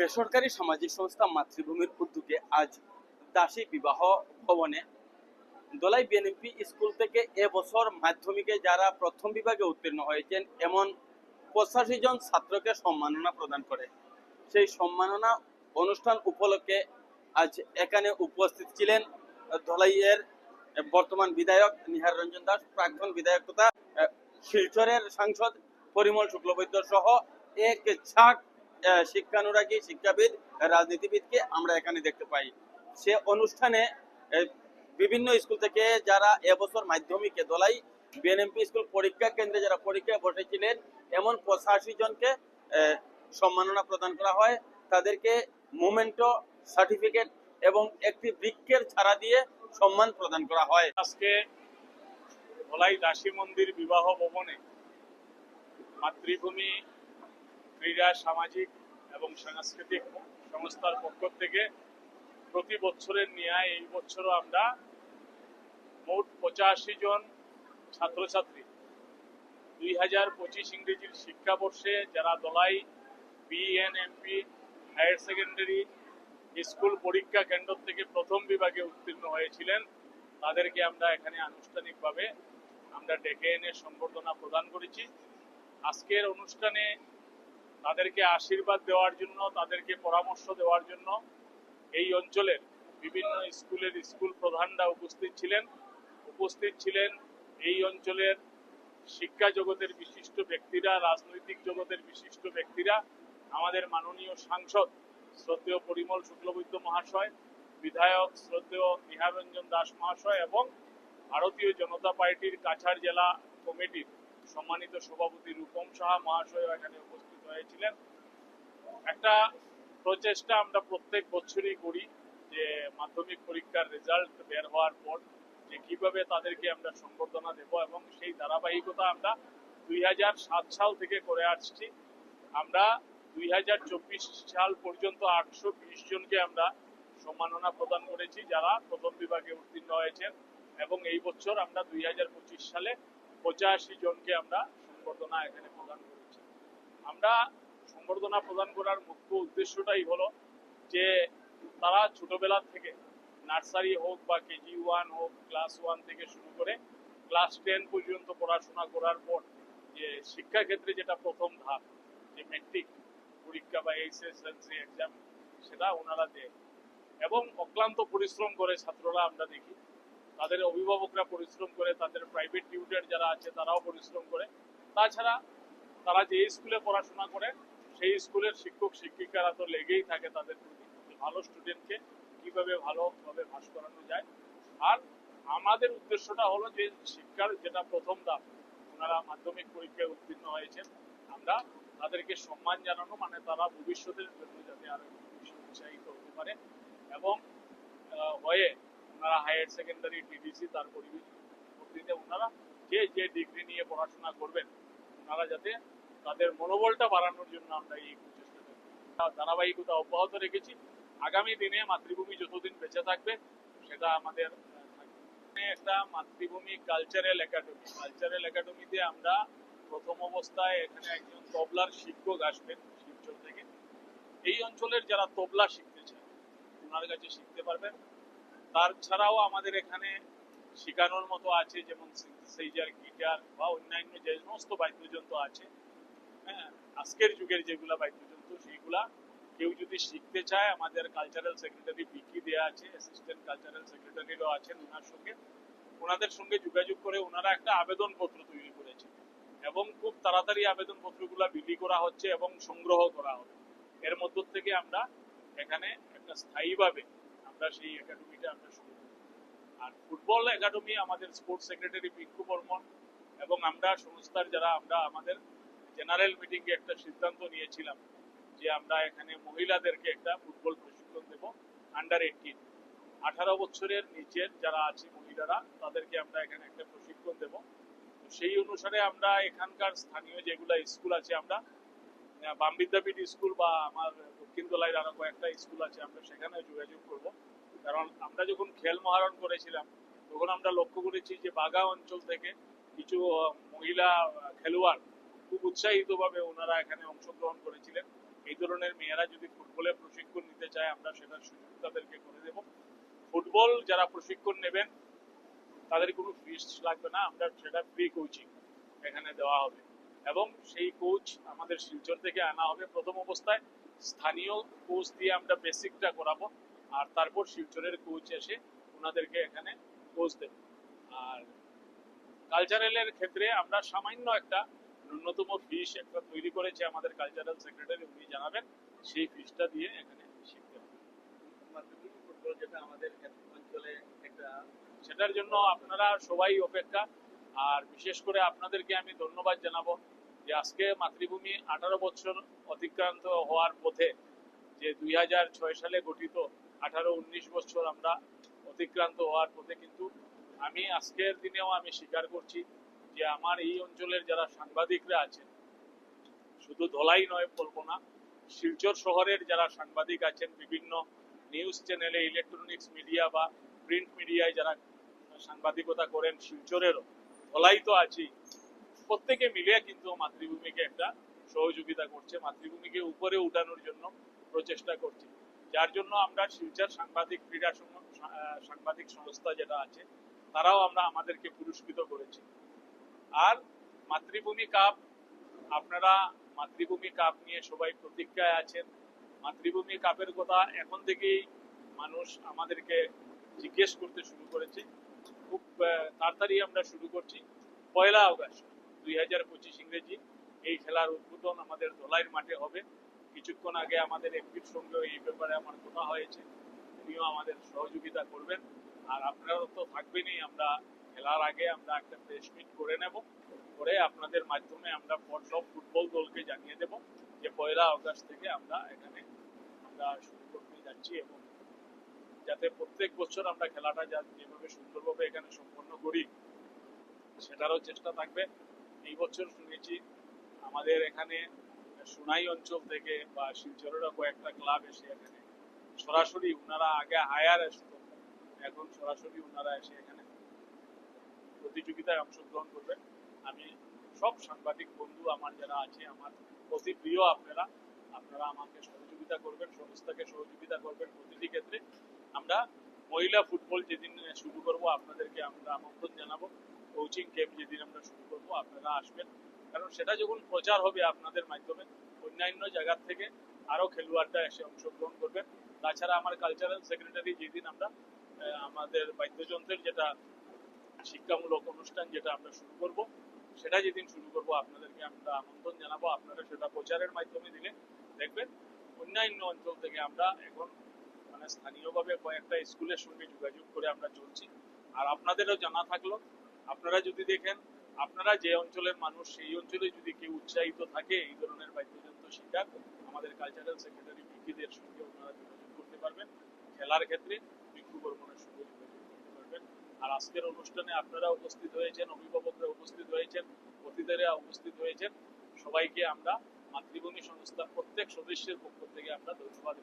বেসরকারি সামাজিক সংস্থা মাতৃভূমির উদ্যোগে আজ দাসী বিবাহ ভবনে দোলাই বিএনপি স্কুল থেকে এবছর মাধ্যমিকে যারা প্রথম বিভাগে উত্তীর্ণ হয়েছেন, এমন পঁচাশি জন ছাত্রকে সম্মাননা প্রদান করে। সেই সম্মাননা অনুষ্ঠান উপলক্ষে আজ এখানে উপস্থিত ছিলেন ধলাইয়ের বর্তমান বিধায়ক নিহার রঞ্জন দাস, প্রাক্তন বিধায়ক তথা শিলচরের সাংসদ পরিমল শুক্লবৈদ্য সহ এক ঝাঁক শিক্ষানুরাগী শিক্ষাবিদ, রাজনীতিবিদকে আমরা এখানে দেখতে পাই। সে অনুষ্ঠানে বিভিন্ন স্কুল থেকে যারা এবছর মাধ্যমিকে দলাই বিএনএমপি স্কুল পরীক্ষা কেন্দ্রে যারা পরীক্ষায় বসেছিলেন, এমন পঁচাশি জনকে সম্মাননা প্রদান করা হয়। তাদেরকে মোমেন্টো সার্টিফিকেট এবং একটি বৃক্ষের ছাড়া দিয়ে সম্মান প্রদান করা হয়। আজকে ভোলাই দাসী মন্দির বিবাহ ভবনে মাতৃভূমি ক্রীড়া, সামাজিক এবং সাংস্কৃতিক সংস্থার পক্ষ থেকে প্রতি বছরের ন্যায় এই বছরও আমরা মোট পঁচাশি জন ছাত্রছাত্রী, দুই হাজার পঁচিশ ইংরেজির শিক্ষাবর্ষে যারা দলাই বিএনএমপি হায়ার সেকেন্ডারি স্কুল পরীক্ষা কেন্দ্র থেকে প্রথম বিভাগে উত্তীর্ণ হয়েছিলেন, তাদেরকে আমরা এখানে আনুষ্ঠানিকভাবে আমরা ডেকে এনে সম্বর্ধনা প্রদান করেছি। আজকের অনুষ্ঠানে তাদেরকে আশীর্বাদ দেওয়ার জন্য, তাদেরকে পরামর্শ দেওয়ার জন্য এই অঞ্চলের বিভিন্ন স্কুলের স্কুল প্রধানরা উপস্থিত ছিলেন। উপস্থিত ছিলেন এই অঞ্চলের শিক্ষা জগতের বিশিষ্ট ব্যক্তিরা, রাজনৈতিক জগতের বিশিষ্ট ব্যক্তিরা, আমাদের মাননীয় সাংসদ শ্রদ্ধেয় পরিমল শুক্লবৈদ্য মহাশয়, বিধায়ক শ্রদ্ধেয় নিহারঞ্জন দাস মহাশয় এবং ভারতীয় জনতা পার্টির কাছাড় জেলা কমিটির সম্মানিত সভাপতি রূপম সাহা মহাশয় এখানে উপস্থিত হয়েছিলেন একটা প্রচেষ্টা আমরা প্রত্যেক বছরই করি যে মাধ্যমিক পরীক্ষার রেজাল্ট বের হওয়ার পর যে কীভাবে তাদেরকে আমরা সম্বর্ধনা দেব এবং সেই ধারাবাহিকতা আমরা দুই সাল থেকে করে আসছি। আমরা দুই সাল পর্যন্ত আটশো বিশ জনকে আমরা সম্মাননা প্রদান করেছি যারা প্রথম বিভাগে উত্তীর্ণ হয়েছেন এবং এই বছর আমরা দুই হাজার পঁচিশ সালে পঁচাশি জনকে আমরা সম্বর্ধনা এখানে প্রদান করেছি। আমরা সম্বর্ধনা প্রদান করার মুখ্য উদ্দেশ্যটাই হলো যে তারা ছোটবেলা থেকে নার্সারি হোক বা কেজি ওয়ান হোক, ক্লাস ওয়ান থেকে শুরু করে ক্লাস টেন পর্যন্ত পড়াশোনা করার পর যে শিক্ষাক্ষেত্রে যেটা প্রথম ধাপ, যে মেট্রিক পরীক্ষা বা এইচএসএলসি এক্সাম সেটা ওনারা দেয়। এবং অক্লান্ত পরিশ্রম করে ছাত্ররা আমরা দেখি। তাদের অভিভাবকরা পরিশ্রম করে, তাদের প্রাইভেট টিউটার যারা আছে তারাও পরিশ্রম করে। তাছাড়া তারা যে স্কুলে পড়াশোনা করে, সেই স্কুলের শিক্ষক, শিক্ষিকারা তো লেগেই থাকে তাদের প্রতি। ভালো স্টুডেন্টকে কীভাবে ভালোভাবে ভাস করানো যায়। আর আমাদের উদ্দেশ্যটা হলো যে শিক্ষার যেটা প্রথম ধাপ, ওনারা মাধ্যমিক পরীক্ষায় উত্তীর্ণ হয়েছেন, আমরা তাদেরকে সম্মান জানানো মানে তারা ভবিষ্যতের জন্য যাতে আরও বেশি উৎসাহিত হতে পারে। এবং হয়ে ওনারা হায়ার সেকেন্ডারি, টিডিসি তার পরিবর্তিতে ওনারা যে যে ডিগ্রি নিয়ে পড়াশোনা করবেন ওনারা যাতে তাদের মনোবলটা বাড়ানোর জন্য আমরা এই প্রচেষ্টাটা তার ধারাবাহিকতা অব্যাহত রেখেছি। আগামী দিনে মাতৃভূমি যতদিন বেঁচে থাকবে, সেটা আমাদের একটা মাতৃভূমি কালচারাল একাডেমি কালচারাল একাডেমিতে আমরা প্রথম অবস্থায় এখানে একজন তবলার শিক্ষক আসবেন, শিবচর থেকে। এই অঞ্চলের যারা তবলা শিখতে চায়, ওনার কাছে শিখতে পারবেন। তার ছাড়াও আমাদের এখানে শেখানোর মতো আছে, যেমন সিনথেসাইজার গিটার বা অন্যান্য যে সমস্ত বাদ্যযন্ত্র আছে হ্যাঁ আজকের যুগের যেগুলা বাদ্যযন্ত্র, সেইগুলা কেউ যদি শিখতে চায়, আমাদের কালচারাল সেক্রেটারি বিকি দেয়া আছে অ্যাসিস্ট্যান্ট কালচারাল সেক্রেটারিরও আছেন ওনার সঙ্গে, ওনাদের সঙ্গে যোগাযোগ করে ওনারা একটা আবেদন পত্র তৈরি করেছে এবং খুব তাড়াতাড়ি আবেদন পত্রগুলা বিলি করা হচ্ছে এবং সংগ্রহ করা হবে। এর মধ্য থেকে আমরা এখানে একটা স্থায়ীভাবে আমরা সেই একাডেমিটা আমরা শুরু আর ফুটবল একাডেমি আমাদের স্পোর্টস সেক্রেটারি পিঙ্কু বর্মন এবং আমরা সংস্থার যারা, আমরা আমাদের জেনারেল মিটিংয়ে একটা সিদ্ধান্ত নিয়েছিলাম যে আমরা এখানে মহিলাদেরকে একটা ফুটবল প্রশিক্ষণ দেব আন্ডার এইটিন আঠারো বছরের নিচের যারা আছে মহিলারা, তাদেরকে আমরা এখানে একটা প্রশিক্ষণ দেব। সেই অনুসারে আমরা এখানকার স্থানীয় যেগুলা স্কুল আছে, আমরা বাম বিদ্যাপীঠ স্কুল বা আমার দোলাইয়ের আরও কয়েকটা স্কুল আছে, আমরা সেখানে যোগাযোগ করব। কারণ আমরা যখন খেল মহারণ করেছিলাম, তখন আমরা লক্ষ্য করেছি যে বাগা অঞ্চল থেকে কিছু মহিলা খেলোয়াড় খুব উৎসাহিতভাবে ওনারা এখানে অংশগ্রহণ করেছিলেন। এই ধরনের মেয়েরা যদি ফুটবলে প্রশিক্ষণ নিতে চায়, আমরা সেটার সুযোগ তাদেরকে করে দেব। ফুটবল যারা প্রশিক্ষণ নেবেন, তাদের কোনো ফিস লাগবে না, আমরা সেটা ফ্রি কোচিং এখানে দেওয়া হবে। এবং সেই কোচ আমাদের শিলচর থেকে আনা হবে প্রথম অবস্থায়। স্থানীয় কোচ দিয়ে আমরা বেসিকটা করাবো, আর তারপর শিলচরের কোচ এসে ওনাদেরকে এখানে কোচ দেবে। আর কালচারালের ক্ষেত্রে আমরা সামান্য একটা ন্যূনতম ফিস একটা তৈরি করেছে আমাদের কালচারাল সেক্রেটারি, উনি জানাবেন, সেই ফিসটা দিয়ে এখানে শিখতে হবে। সেটার জন্য আপনারা সবাই অপেক্ষা, আর বিশেষ করে আপনাদেরকে আমি ধন্যবাদ জানাব যে আজকে মাতৃভূমি আঠারো বছর অতিক্রান্ত হওয়ার পথে যে দুই ছয় সালে গঠিত আঠারো উনিশ বছর আমরা অতিক্রান্ত হওয়ার পথে কিন্তু আমি আজকের দিনেও আমি স্বীকার করছি যে আমার এই অঞ্চলের যারা সাংবাদিকরা আছেন, শুধু ধলাই নয়, বলব না, শিলচর শহরের যারা সাংবাদিক আছেন, বিভিন্ন নিউজ চ্যানেলে, ইলেকট্রনিক্স মিডিয়া বা প্রিন্ট মিডিয়ায় যারা সাংবাদিকতা করেন, শিলচরেরও ধলাই তো আছেই। প্রত্যেকে মিলে কিন্তু মাতৃভূমিকে একটা সহযোগিতা করছে, মাতৃভূমিকে উপরে উঠানোর জন্য প্রচেষ্টা করছে। যার জন্য আমরা শিলচর সাংবাদিক ক্রীড়া সাংবাদিক সংস্থা যেটা আছে, তারাও আমরা আমাদেরকে পুরস্কৃত করেছি। আর মাতৃভূমি কাপ, আপনারা মাতৃভূমি কাপ নিয়ে সবাই প্রতীক্ষায় আছেন। মাতৃভূমি কাপের কথা এখন থেকেই মানুষ আমাদেরকে জিজ্ঞেস করতে শুরু করেছে। খুব তাড়াতাড়ি আমরা শুরু করছি। পয়লা আগস্ট। দুই হাজার পঁচিশ ইংরেজি এই খেলার উদ্বোধন আমাদের দোলাইয়ের মাঠে হবে। কিছুক্ষণ আগে আমাদের এমপির সঙ্গে এই ব্যাপারে আমার কথা হয়েছে। উনিও আমাদের সহযোগিতা করবেন। আর আপনারা তো থাকবেনই, আমরা খেলার আগে আমরা একটা প্রেস মিট করে নেব। করে আপনাদের মাধ্যমে আমরা সব ফুটবল দলকে জানিয়ে দেব যে পয়লা আগস্ট থেকে আমরা এখানে আমরা শুরু করতে যাচ্ছি এবং যাতে প্রত্যেক বছর আমরা খেলাটা যেভাবে সুন্দরভাবে এখানে সম্পন্ন করি, সেটারও চেষ্টা থাকবে। এই বছর শুনেছি আমাদের এখানে সোনাই অঞ্চল থেকে বা শিলচরেরও কয়েকটা ক্লাব এসে এখানে সরাসরি ওনারা আগে হায়ার আসতো, এখন সরাসরি ওনারা এসে এখানে প্রতিযোগিতায় অংশগ্রহণ করবেন আমি সব সাংবাদিক বন্ধু আমার যারা আছে, আমার অতি প্রিয় আপনারা আপনারা আমাকে সহযোগিতা করবেন, সংস্থাকে সহযোগিতা করবেন প্রতিটি ক্ষেত্রে। আমরা মহিলা ফুটবল যেদিন শুরু করব, আপনাদেরকে আমরা আমন্ত্রণ জানাব। কোচিং ক্যাম্প যেদিন আমরা শুরু করব, আপনারা আসবেন। কারণ সেটা যখন প্রচার হবে আপনাদের মাধ্যমে, অন্যান্য জায়গার থেকে আরও খেলোয়াড়রা এসে অংশগ্রহণ করবেন। তাছাড়া আমার কালচারাল সেক্রেটারি যেদিন আমরা আমাদের বাদ্যযন্ত্রের যেটা শিক্ষামূলক অনুষ্ঠান যেটা আমরা শুরু করব, সেটা যেদিন শুরু করব, আপনাদেরকে আমরা আমন্ত্রণ জানাব। আপনারা সেটা প্রচারের মাধ্যমে দিলে দেখবেন, অন্যান্য অঞ্চল থেকে আমরা এখন মানে স্থানীয়ভাবে কয়েকটা স্কুলের সঙ্গে যোগাযোগ করে আমরা চলছি। আর আপনাদেরও জানা থাকল আপনারা যদি দেখেন, আপনারা যে অঞ্চলের মানুষ, সেই অঞ্চলে যদি কেউ উৎসাহিত থাকে, এই ধরনের বাদ্যযন্ত্র শিকার আমাদের কালচারাল সেক্রেটারি বিকিদের সঙ্গে আপনারা যোগাযোগ করতে পারবেন। খেলার ক্ষেত্রে বিক্ষু বর্মনের সঙ্গে যোগাযোগ করতে পারবেন। আর আজকের অনুষ্ঠানে আপনারা উপস্থিত হয়েছেন, অভিভাবকরা উপস্থিত হয়েছেন, অতিথিরা উপস্থিত হয়েছেন। সবাইকে আমরা মাতৃভূমি সংস্থার প্রত্যেক সদস্যের পক্ষ থেকে আমরা ধন্যবাদ